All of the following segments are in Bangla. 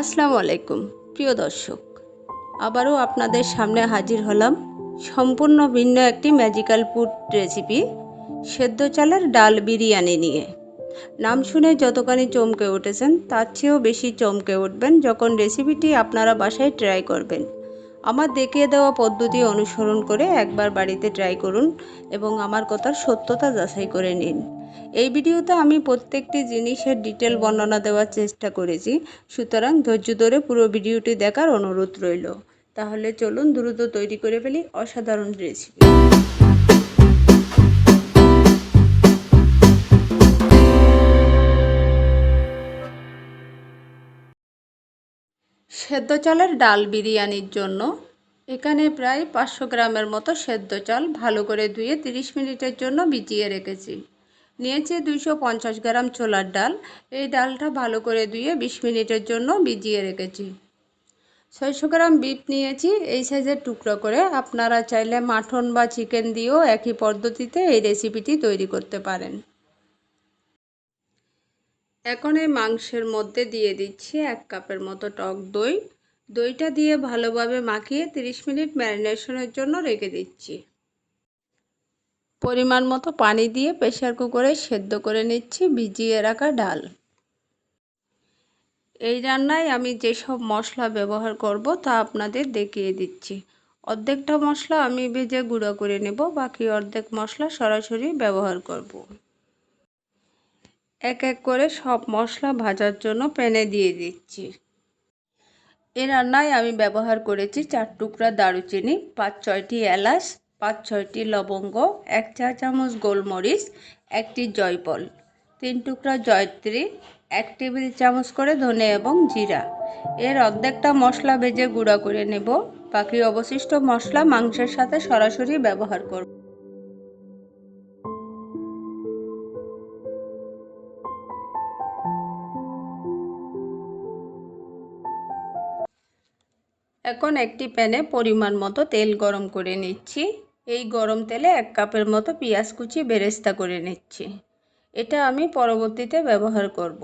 আসসালামু আলাইকুম, প্রিয় দর্শক। আবারও আপনাদের সামনে হাজির হলাম সম্পূর্ণ ভিন্ন একটি ম্যাজিক্যাল ফুড রেসিপি সেদ্ধ চালের ডাল বিরিয়ানি নিয়ে। নাম শুনে যতখানি চমকে উঠেছেন, তার চেয়েও বেশি চমকে উঠবেন যখন রেসিপিটি আপনারা বাসায় ট্রাই করবেন। আমার দেখিয়ে দেওয়া পদ্ধতি অনুসরণ করে একবার বাড়িতে ট্রাই করুন এবং আমার কথার সত্যতা যাচাই করে নিন। এই ভিডিওতে আমি প্রত্যেকটি জিনিসের ডিটেল বর্ণনা দেওয়ার চেষ্টা করেছি। সুতরাং ধৈর্য ধরে পুরো ভিডিওটি দেখার অনুরোধ রইল। তাহলে চলুন দ্রুত তৈরি করে ফেলি অসাধারণ রেসিপি সেদ্ধ চালের ডাল বিরিয়ানির জন্য এখানে প্রায় পাঁচশো গ্রামের মতো সেদ্ধ চাল ভালো করে ধুয়ে তিরিশ মিনিটের জন্য ভিজিয়ে রেখেছি। নিয়েছি দুইশো পঞ্চাশ গ্রাম ছোলার ডাল। এই ডালটা ভালো করে ধুয়ে বিশ মিনিটের জন্য ভিজিয়ে রেখেছি। ছয়শো গ্রাম বিফ নিয়েছি, এই সাইজের টুকরো করে। আপনারা চাইলে মাটন বা চিকেন দিয়েও একই পদ্ধতিতে এই রেসিপিটি তৈরি করতে পারেন। এখন এই মাংসের মধ্যে দিয়ে দিচ্ছি এক কাপের মতো টক দই। দইটা দিয়ে ভালোভাবে মাখিয়ে 30 মিনিট ম্যারিনেশনের জন্য রেখে দিচ্ছি। পরিমাণ মতো পানি দিয়ে প্রেশার কুকারে সেদ্ধ করে নিচ্ছি, ভিজিয়ে রাখা ডাল। এই রান্নায় আমি যেসব মশলা ব্যবহার করব তা আপনাদের দেখিয়ে দিচ্ছি। অর্ধেকটা মশলা আমি ভেজে গুঁড়ো করে নেব, বাকি অর্ধেক মশলা সরাসরি ব্যবহার করব। এক এক করে সব মশলা ভাজার জন্য প্যানে দিয়ে দিচ্ছি। এ রান্নায় আমি ব্যবহার করেছি চার টুকরা দারুচিনি, পাঁচ ছয়টি এলাচ পাঁচ, ছয়টি লবঙ্গ, এক চা চামচ গোলমরিচ, একটি জয়ফল, তিন টুকরা জয়ত্রী, এক টেবিল চামচ করে ধনে এবং জিরা। এর অর্ধেকটা মশলা ভেজে গুঁড়া করে নেব। বাকি অবশিষ্ট মশলা মাংসের সাথে সরাসরি ব্যবহার করব। এখন একটি প্যানে পরিমাণ মতো তেল গরম করে নিচ্ছি। এই গরম তেলে এক কাপের মতো পেঁয়াজ কুচি বেরেস্তা করে নিচ্ছি। এটা আমি পরবর্তীতে ব্যবহার করব।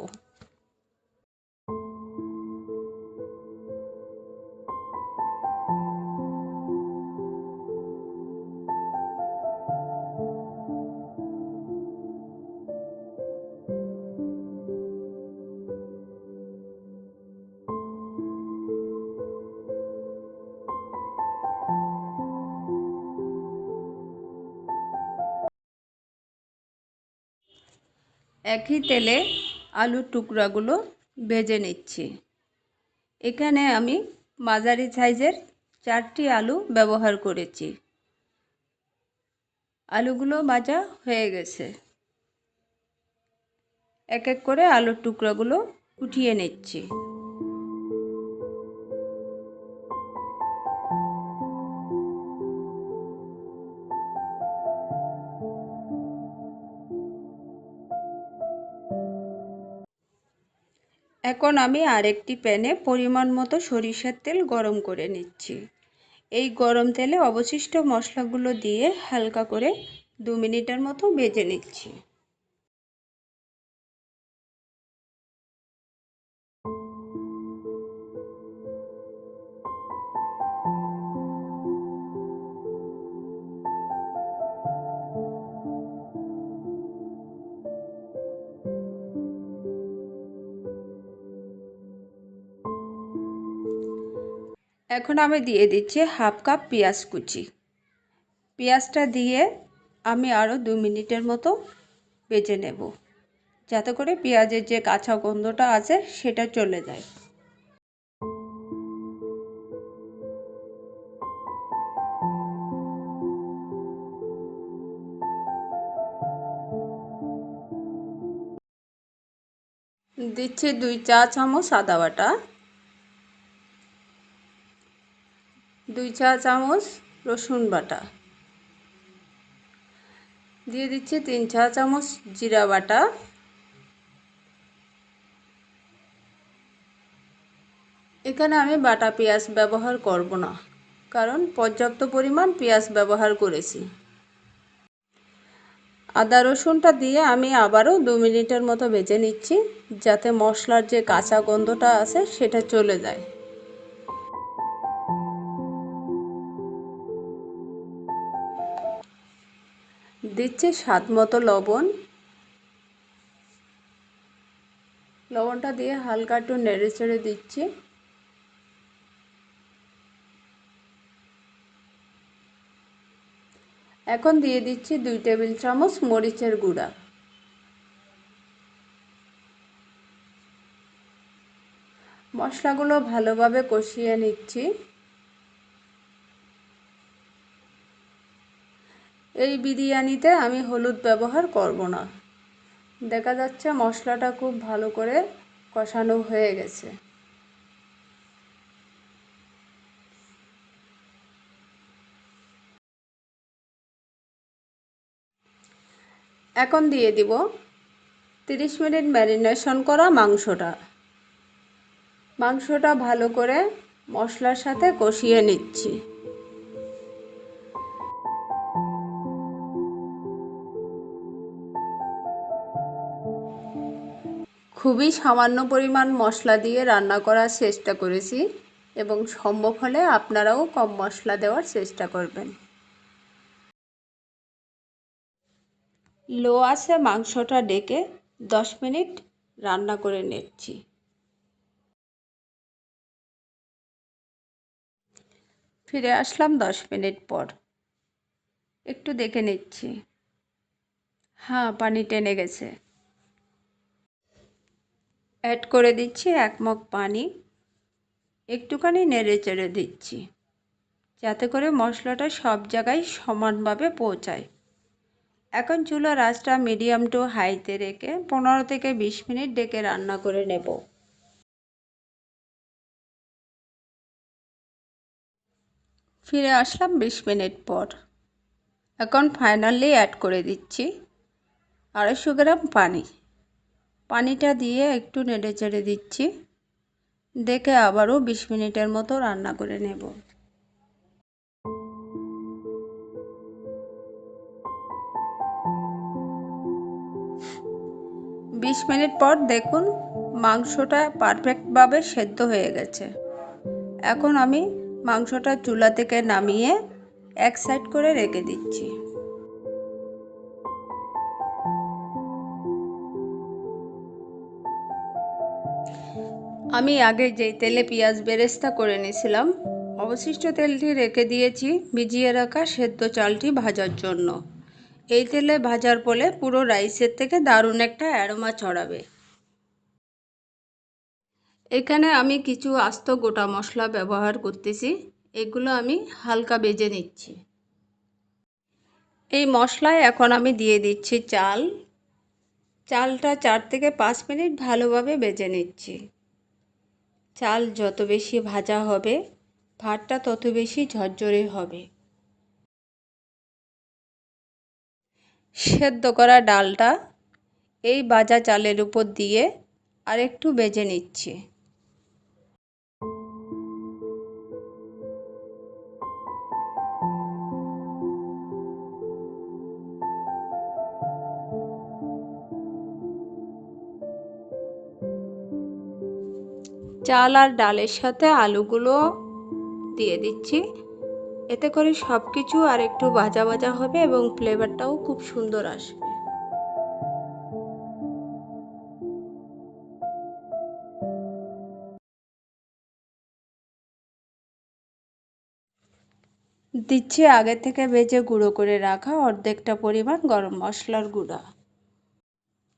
একই তেলে আলুর টুকরাগুলো ভেজে নিচ্ছি। এখানে আমি মাঝারি সাইজের চারটি আলু ব্যবহার করেছি। আলুগুলো ভাজা হয়ে গেছে। এক এক করে আলুর টুকরাগুলো উঠিয়ে নিচ্ছি। এখন আমি আরেকটি প্যানে পরিমাণ মতো সরিষার তেল গরম করে নিচ্ছি। এই গরম তেলে অবশিষ্ট মশলাগুলো দিয়ে হালকা করে দু মিনিটের মতো বেজে নিচ্ছি। এখন আমি দিয়ে দিচ্ছি হাফ কাপ পেঁয়াজ কুচি। পেঁয়াজটা দিয়ে আমি আরও দু মিনিটের মতো বেজে নেব, যাতে করে পেঁয়াজের যে কাঁচা গন্ধটা আছে সেটা চলে যায়। দিচ্ছি দুই চা চামচ আদা বাটা। দুই চা চামচ রসুন বাটা। দিয়ে দিচ্ছি তিন চা চামচ জিরা বাটা। এখানে আমি বাটা পেঁয়াজ ব্যবহার করব না, কারণ পর্যাপ্ত পরিমাণ পেঁয়াজ ব্যবহার করেছি। আদা রসুনটা দিয়ে আমি আবারও দু মিনিটের মতো বেজে নিচ্ছি, যাতে মশলার যে কাঁচা গন্ধটা আছে সেটা চলে যায়। দিচ্ছি স্বাদ মতো লবণ। লবণটা দিয়ে হালকা একটু নেড়ে চেড়ে দিচ্ছি। এখন দিয়ে দিচ্ছি দুই টেবিল চামচ মরিচের গুঁড়া। মশলাগুলো ভালোভাবে কষিয়ে নিচ্ছি। এই বিরিয়ানিতে আমি হলুদ ব্যবহার করব না। দেখা যাচ্ছে মশলাটা খুব ভালো করে কষানো হয়ে গেছে। এখন দিয়ে দিব তিরিশ মিনিট ম্যারিনেশন করা মাংসটা। মাংসটা ভালো করে মশলার সাথে কষিয়ে নিচ্ছি। খুবই সামান্য পরিমাণ মশলা দিয়ে রান্না করার চেষ্টা করেছি এবং সম্ভব হলে আপনারাও কম মশলা দেওয়ার চেষ্টা করবেন। লো আছে মাংসটা ডেকে দশ মিনিট রান্না করে নিচ্ছি। ফিরে আসলাম দশ মিনিট পর। একটু দেখে নিচ্ছি। হ্যাঁ পানি টেনে গেছে। অ্যাড করে দিচ্ছি এক মগ পানি। একটুখানি নেড়ে চেড়ে দিচ্ছি, যাতে করে মশলাটা সব জায়গায় সমানভাবে পৌঁছায়। এখন চুলার আঁচটা মিডিয়াম টু হাইতে রেখে পনেরো থেকে বিশ মিনিট ডেকে রান্না করে নেব। ফিরে আসলাম বিশ মিনিট পর। এখন ফাইনালি অ্যাড করে দিচ্ছি আড়াইশো গ্রাম পানি। পানিটা দিয়ে একটু নেড়ে চেড়ে দিচ্ছি। দেখে আবারও বিশ মিনিটের মতো রান্না করে নেব। বিশ মিনিট পর দেখুন, মাংসটা পারফেক্টভাবে সেদ্ধ হয়ে গেছে। এখন আমি মাংসটা চুলা থেকে নামিয়ে এক সাইড করে রেখে দিচ্ছি। আমি আগে যেই তেলে পেঁয়াজ বেরেস্তা করে নিয়েছিলাম, অবশিষ্ট তেলটি রেখে দিয়েছি ভিজিয়ে রাখা সেদ্ধ চালটি ভাজার জন্য। এই তেলে ভাজার ফলে পুরো রাইসের থেকে দারুণ একটা অ্যারোমা ছড়াবে। এখানে আমি কিছু আস্ত গোটা মশলা ব্যবহার করতেছি, এগুলো আমি হালকা বেজে নিচ্ছি। এই মশলায় এখন আমি দিয়ে দিচ্ছি চাল। চালটা চার থেকে পাঁচ মিনিট ভালোভাবে বেজে নিচ্ছি। চাল যত বেশি ভাজা হবে, ভাতটা তত বেশি ঝরঝরে হবে। সেদ্ধ করা ডালটা এই বাজা চালের উপর দিয়ে আরেকটু বেজে নিচ্ছি। চাল আর ডালের সাথে আলুগুলো দিয়ে দিচ্ছি। এতে করে সব কিছু আর একটু ভাজা ভাজা হবে এবং ফ্লেভারটাও খুব সুন্দর আসবে। দিচ্ছি আগে থেকে ভেজে গুঁড়ো করে রাখা অর্ধেকটা পরিমাণ গরম মশলার গুঁড়া।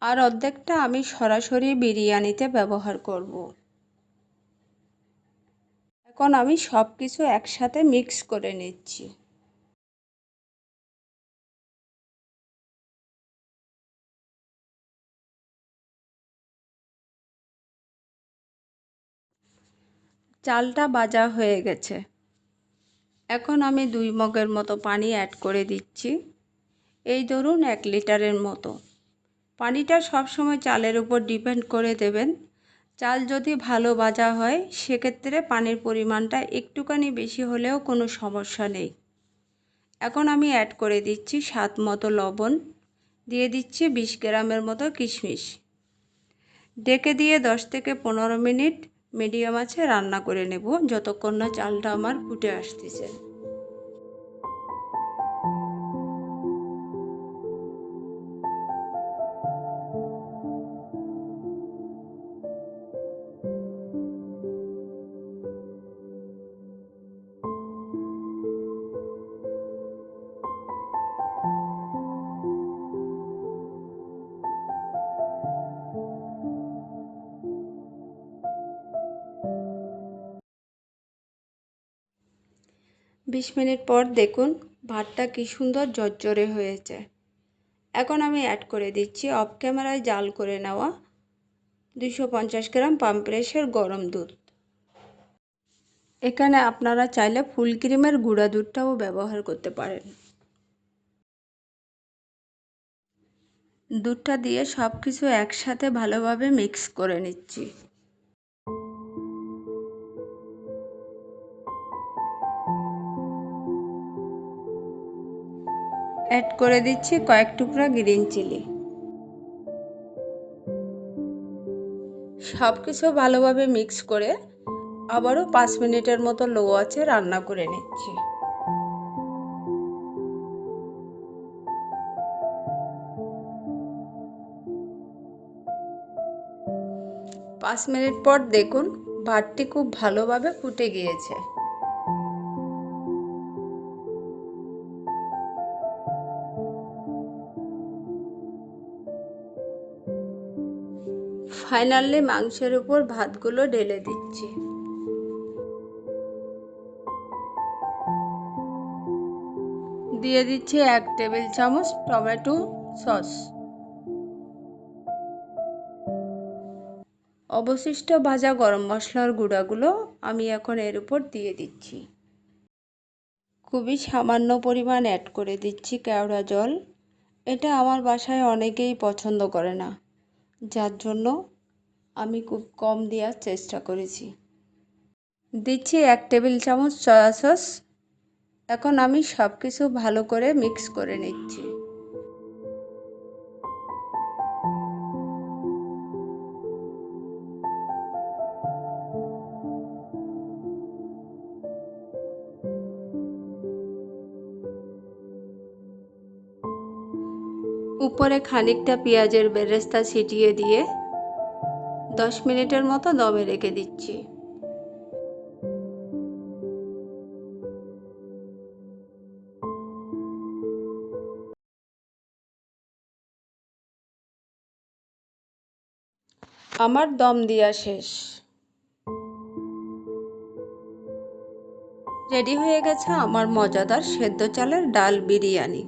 আর অর্ধেকটা আমি সরাসরি বিরিয়ানিতে ব্যবহার করব। এখন আমি সব কিছু একসাথে মিক্স করে নিচ্ছি। চালটা বাজা হয়ে গেছে। এখন আমি দুই মগের মতো পানি অ্যাড করে দিচ্ছি। এই ধরুন এক লিটারের মতো। পানিটা সবসময় চালের উপর ডিপেন্ড করে দেবেন। চাল যদি ভালো ভাজা হয়, সেক্ষেত্রে পানির পরিমাণটা একটুখানি বেশি হলেও কোনো সমস্যা নেই। এখন আমি অ্যাড করে দিচ্ছি স্বাদ মতো লবণ। দিয়ে দিচ্ছি বিশ গ্রামের মতো কিশমিশ। ডেকে দিয়ে দশ থেকে পনেরো মিনিট মিডিয়াম আছে রান্না করে নেব, যতক্ষণ না চালটা আমার ফুটে আসতেছে। বিশ মিনিট পর দেখুন, ভাতটা কি সুন্দর জর্জরে হয়েছে। এখন আমি অ্যাড করে দিচ্ছি অফ ক্যামেরায় জাল করে নেওয়া দুশো পঞ্চাশ গ্রাম পাম্পরেশের গরম দুধ। এখানে আপনারা চাইলে ফুল ক্রিমের গুঁড়া দুধটাও ব্যবহার করতে পারেন। দুধটা দিয়ে সব কিছু একসাথে ভালোভাবে মিক্স করে নিচ্ছি। অ্যাড করে দিচ্ছি কয়েক টুকরা গ্রিন চিলি সব কিছু ভালোভাবে মিক্স করে আবারও পাঁচ মিনিটের মতো লো আছে রান্না করে নিচ্ছি। পাঁচ মিনিট পর দেখুন ভাতটি খুব ভালোভাবে ফুটে গিয়েছে। ফাইনালি মাংসের উপর ভাতগুলো ঢেলে দিচ্ছি। দিয়ে দিচ্ছি এক টেবিল চামচ টমেটো সস। অবশিষ্ট ভাজা গরম মশলার গুঁড়াগুলো আমি এখন এর উপর দিয়ে দিচ্ছি। খুবই সামান্য পরিমাণ অ্যাড করে দিচ্ছি কেওড়া জল। এটা আমার বাসায় অনেকেই পছন্দ করে না। যার জন্য আমি খুব কম দেওয়ার চেষ্টা করেছি। দিচ্ছি এক টেবিল চামচ সয়া সস এখন আমি সব কিছু ভালো করে মিক্স করে নিচ্ছি। উপরে খানিকটা পেঁয়াজের বেরেস্তা ছিটিয়ে দিয়ে দশ মিনিটের মতো দমে রেখে দিচ্ছি। আমার দম দেওয়া শেষ। রেডি হয়ে গেছে আমার মজাদার সেদ্ধ চালের ডাল বিরিয়ানি।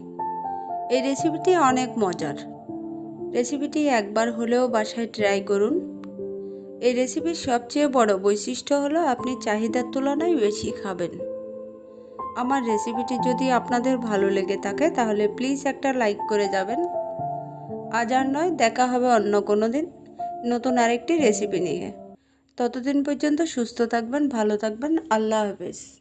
এই রেসিপিটি অনেক মজার। রেসিপিটি একবার হলেও বাসায় ট্রাই করুন। এই রেসিপির সবচেয়ে বড় বৈশিষ্ট্য হলো আপনি চাহিদার তুলনায় বেশি খাবেন। আমার রেসিপিটি যদি আপনাদের ভালো লেগে থাকে তাহলে প্লিজ একটা লাইক করে যাবেন। আজ আর নয়, দেখা হবে অন্য কোনো দিন নতুন আরেকটি রেসিপি নিয়ে। ততদিন পর্যন্ত সুস্থ থাকবেন, ভালো থাকবেন, আল্লাহ হাফেজ।